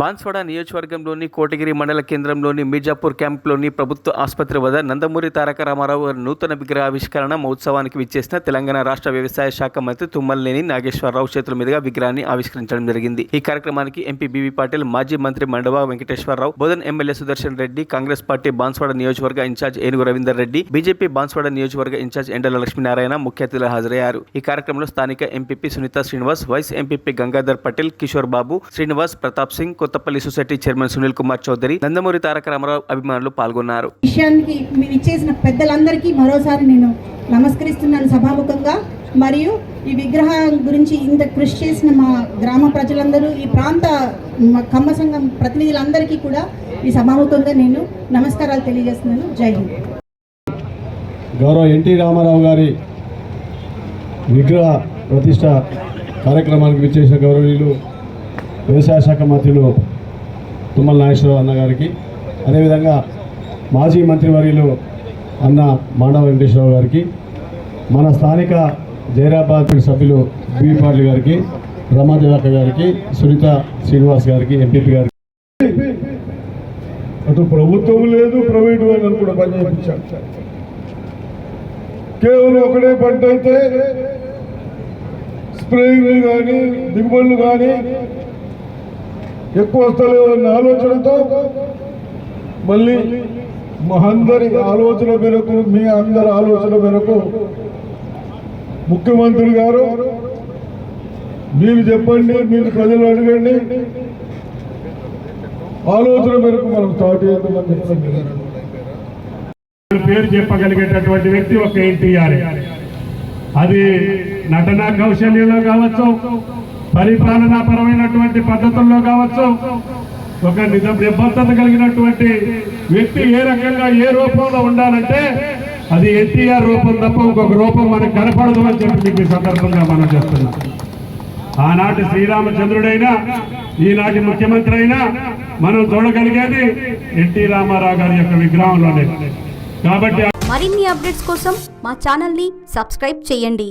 బాన్స్వాడ నియోజకవర్గంలోని కోటగిరి మండల కేంద్రంలోని మీర్జాపూర్ క్యాంప్లోని ప్రభుత్వ ఆసుపత్రి వద్ద నందమూరి తారక రామారావు గారి నూతన విగ్రహ ఆవిష్కరణ మహోత్సవానికి విచ్చేసిన తెలంగాణ రాష్ట్ర వ్యవసాయ శాఖ మంత్రి తుమ్మలనేని నాగేశ్వరరావు చేతుల మీదుగా విగ్రహాన్ని ఆవిష్కరించడం జరిగింది. ఈ కార్యక్రమానికి ఎంపీ బీవీ పాటిల్ మాజీ మంత్రి Mandava Venkateswara Rao Bodhan MLA Sudarshan Reddy Congress party Banswada నియోజకవర్గ ఇన్ఛార్జ్ ఏనుగు రవీందర్ రెడ్డి బీజేపీ బాన్స్వాడ నియోజకవర్గ ఇన్ఛార్జ్ ఎండల లక్ష్మీనారాయణ ముఖ్య అతిథులు హాజరయ్యారు. ఈ కార్యక్రమంలో స్థానిక MPP Sunitha Srinivas vice MPP Gangadhar Patel Kishore Babu Srinivas Pratap Singh Kothapalli society chairman Sunil Kumar Chowdary Nandamuri Taraka Ramarao అభిమానులు పాల్గొన్నారు. విషయానికి మీరు ఇచ్చేసిన పెద్దలందరికీ మరోసారి నేను నమస్కరిస్తున్నాను సభాముఖంగా. మరియు ఈ విగ్రహం గురించి ఇంత కృషి చేసిన మా గ్రామ ప్రజలందరూ ఈ ప్రాంత కమ్మ సంఘం ప్రతినిధులందరికీ కూడా ఈ సభాముఖంగా నేను నమస్కారాలు తెలియజేస్తున్నాను. జై హింద్. గౌరవ ఎన్టీ రామారావు గారి విగ్రహ ప్రతిష్ట కార్యక్రమానికి విచ్చేసిన గౌరవనీయులు వ్యవసాయ శాఖ మంత్రులు తుమ్మల నాగేశ్వరరావు అన్న గారికి అదేవిధంగా మాజీ మంత్రివర్యులు అన్న మాండవ వెంకటేశ్వరరావు గారికి మన స్థానిక జైరాబాద్ సభ్యులు బి గారికి రమాదేవక్క గారికి సునీత శ్రీనివాస్ గారికి ఎంపీపీ గారికి. అటు ప్రభుత్వం లేదు ప్రైవేట్ వాళ్ళని కూడా పనిచేయించాం కేవలం ఒకటే పంట అయితే స్ప్రేయింగ్లు కానీ దిగుబడులు కానీ ఎక్కువ వస్తలేవు అన్న ఆలోచనతో మళ్ళీ మా అందరి ఆలోచన మేరకు మీ అందరి ఆలోచన మేరకు ముఖ్యమంత్రి గారు మీరు చెప్పండి మీరు ప్రజలు అడగండి. ఆలోచన మేరకు మనం స్టార్ట్ చేద్దామని చెప్పండి. పేరు చెప్పగలిగేటటువంటి వ్యక్తి ఒక ఎన్టీఆర్. అది నటనా కౌశల్యంలో కావచ్చు పరిపాలనాపరమైనటువంటి పద్ధతుల్లో కావచ్చు ఒక నిజం నిబద్ధత కలిగినటువంటి వ్యక్తి ఏ రకంగా ఏ రూపంలో ఉండాలంటే అది ఎన్టీఆర్ రూపం తప్ప ఇంకొక రూపం మనకు కనపడదు అని చెప్పి మీకు సందర్భంగా మనం చేస్తున్నాం ఆనాటి శ్రీరామచంద్రుడైనా ఈనాటి ముఖ్యమంత్రి అయినా మనం చూడగలిగేది ఎన్టీ రామారావు గారి యొక్క విగ్రహంలోనే. కాబట్టి మరిన్ని అప్డేట్స్ కోసం మా ఛానల్ని సబ్స్క్రైబ్ చేయండి.